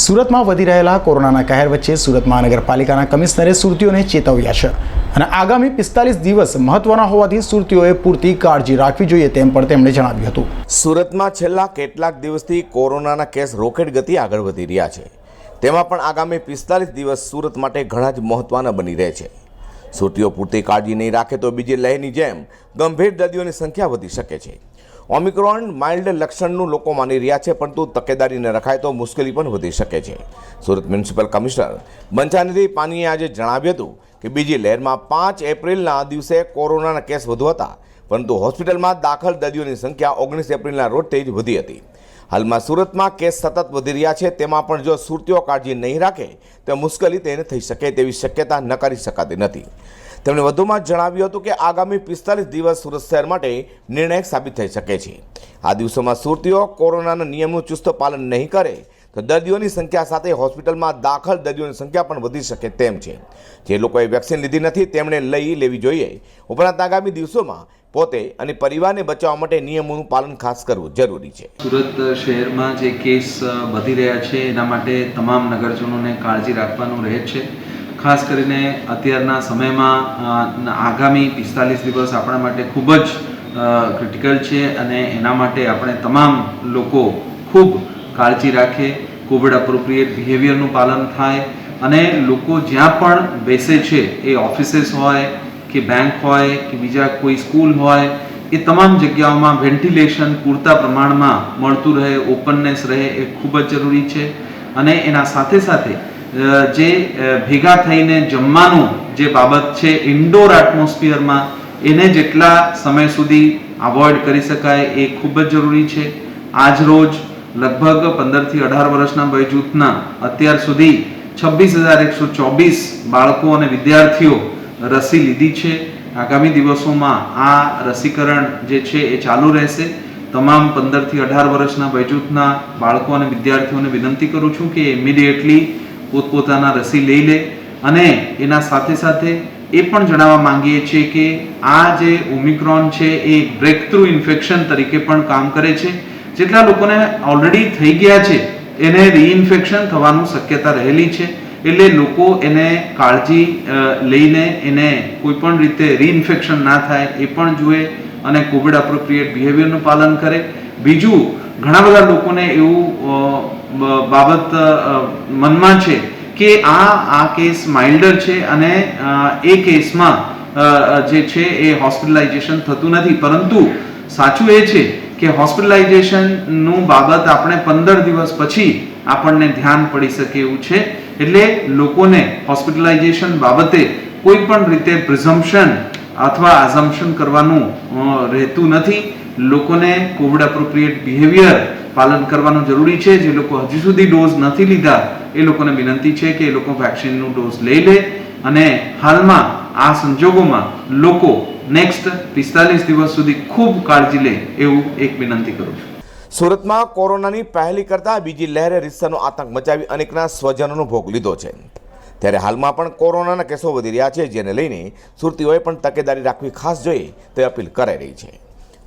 સુરતમાં વધી રહેલા કોરોનાના કહેર વચ્ચે સુરત મહાનગરપાલિકાના કમિશનરે સુરતીઓને ચેતવ્યા છે. અને આગામી પિસ્તાલીસ દિવસ મહત્વના હોવાથી સુરતીઓએ પૂરતી કાળજી રાખવી જોઈએ તેમ પણ તેમણે જણાવ્યું હતું. સુરતમાં છેલ્લા કેટલાક દિવસથી કોરોનાના કેસ રોકેટ ગતિ આગળ વધી રહ્યા છે. તેમાં પણ આગામી પિસ્તાલીસ દિવસ સુરત માટે ઘણા જ મહત્વના બની રહે છે. સુરતીઓ પૂરતી કાળજી નહીં રાખે તો બીજી લહેરની જેમ ગંભીર દર્દીઓની સંખ્યા વધી શકે છે. ઓમિક્રોન માઇલ્ડ લક્ષણનું લોકો માની રહ્યા છે, પરંતુ તકેદારીને રખાય તો મુશ્કેલી પણ વધી શકે છે. સુરત મ્યુનિસિપલ કમિશનર બંછાનિધિ પાનીએ આજે જણાવ્યું હતું કે બીજી લહેરમાં પાંચ એપ્રિલના દિવસે કોરોનાના કેસ વધુ હતા પરંતુ હોસ્પિટલમાં દાખલ દર્દીઓની સંખ્યા ઓગણીસ એપ્રિલના રોજથી જ વધી હતી. હાલમાં સુરતમાં કેસ સતત વધી રહ્યા છે, તેમાં પણ જો સુરતીઓ કાળજી નહીં રાખે, તો મુશ્કેલી તેને થઈ શકે તેવી શક્યતા નકારી શકાતી નથી. તેમણે વધુમાં જણાવ્યું હતું કે આગામી પિસ્તાલીસ દિવસ સુરત શહેર માટે નિર્ણાયક સાબિત થઈ શકે છે. આ દિવસોમાં સુરતીઓ કોરોનાના નિયમનું ચુસ્ત પાલન નહીં કરે તો દર્દીઓની સંખ્યા સાથે હોસ્પિટલમાં દાખલ દર્દીઓની સંખ્યા પણ વધી શકે તેમ છે. જે લોકોએ વેક્સિન લીધી નથી તેમણે લઈ લેવી જોઈએ. ઉપરાંત આગામી દિવસોમાં પોતે અને પરિવારને બચાવવા માટે નિયમોનું પાલન ખાસ કરવું જરૂરી છે. સુરત શહેરમાં જે કેસ વધી રહ્યા છે, એના માટે તમામ નગરજનોને કાળજી રાખવાનું રહે છે. ખાસ કરીને અત્યારના સમયમાં આગામી પિસ્તાલીસ દિવસ આપણા માટે ખૂબ જ ક્રિટિકલ છે અને એના માટે આપણે તમામ લોકો ખૂબ કાળજી રાખે કોવિડ અપ્રોપ્રિએટ બિહેવિયરનું પાલન થાય અને લોકો જ્યાં પણ બેસે છે, એ ઓફિસીસ હોય કે બેંક હોય કે બીજા કોઈ સ્કૂલ હોય, એ તમામ જગ્યાઓમાં વેન્ટિલેશન પૂરતા પ્રમાણમાં મળતું રહે ઓપનનેસ રહે એ ખૂબ જ જરૂરી છે. અને એના સાથે સાથે જે ભેગા થઈને જમવાનું જે બાબત છે ઇન્ડોર એટમોસ્ફિયરમાં એને જેટલા સમય સુધી અવોઇડ કરી શકાય એ ખૂબ જ જરૂરી છે. આજ રોજ લગભગ પંદરથી અઢાર વર્ષના વયજૂથના અત્યાર સુધી છવ્વીસ હજાર એકસો ચોવીસ બાળકો અને વિદ્યાર્થીઓ રસી લીધી છે. આગામી દિવસોમાં આ રસીકરણ જે છે એ ચાલુ રહેશે. તમામ પંદરથી અઢાર વર્ષના વયજૂથના બાળકો અને વિદ્યાર્થીઓને વિનંતી કરું છું કે ઇમિડિયેટલી પોતપોતાના રસી લઈ લે અને એના સાથે સાથે એ પણ જણાવવા માંગીએ છીએ કે આ જે ઓમિક્રોન છે એ બ્રેક થ્રુ ઇન્ફેક્શન તરીકે પણ કામ કરે છે. જેટલા લોકોને ઓલરેડી થઈ ગયા છે, એને રીઇન્ફેક્શન થવાનું શક્યતા રહેલી છે. એટલે લોકો એને કાળજી લઈને એને કોઈ પણ રીતે રીઇન્ફેક્શન ના થાય એ પણ જુએ અને કોવિડ અપ્રોપ્રિએટ બિહેવિયરનું પાલન કરે. બીજું, ઘણા બધા લોકોને એવું બાબત મનમાં છે કે આ આ કેસ માઇલ્ડર છે અને એ કેસમાં જે છે એ હોસ્પિટલાઇઝેશન થતું નથી. પરંતુ સાચું એ છે કે હોસ્પિટલાઇઝેશનનું બાબત આપણે પંદર દિવસ પછી આપણને ધ્યાન પડી શકે એવું છે. એટલે લોકોને હોસ્પિટલાઇઝેશન બાબતે કોઈ પણ રીતે પ્રિઝમ્પશન અથવા આઝમ્પશન કરવાનું રહેતું નથી. લોકોને કોવિડ એપ્રોપ્રિએટ બિહેવિયર પાલન કરવાનું જરૂરી છે. જે લોકો હજુ સુધી ડોઝ નથી લીધા, એ લોકોને વિનંતી છે કે એ લોકો વેક્સિનનો ડોઝ લઈ લે અને હાલમાં આ સંજોગોમાં લોકો નેક્સ્ટ પિસ્તાલીસ દિવસ સુધી ખૂબ કાળજી લે એવું એક વિનંતી કરું છું. સુરતમાં કોરોનાની પહેલી કરતાં બીજી લહેરે રિસ્સાનો આતંક મચાવી અનેકના સ્વજનોનો ભોગ લીધો છે. ત્યારે હાલમાં પણ કોરોનાના કેસો વધી રહ્યા છે. જેને લઈને સુરતીઓએ પણ તકેદારી રાખવી ખાસ જોઈએ તે અપીલ કરાઈ રહી છે.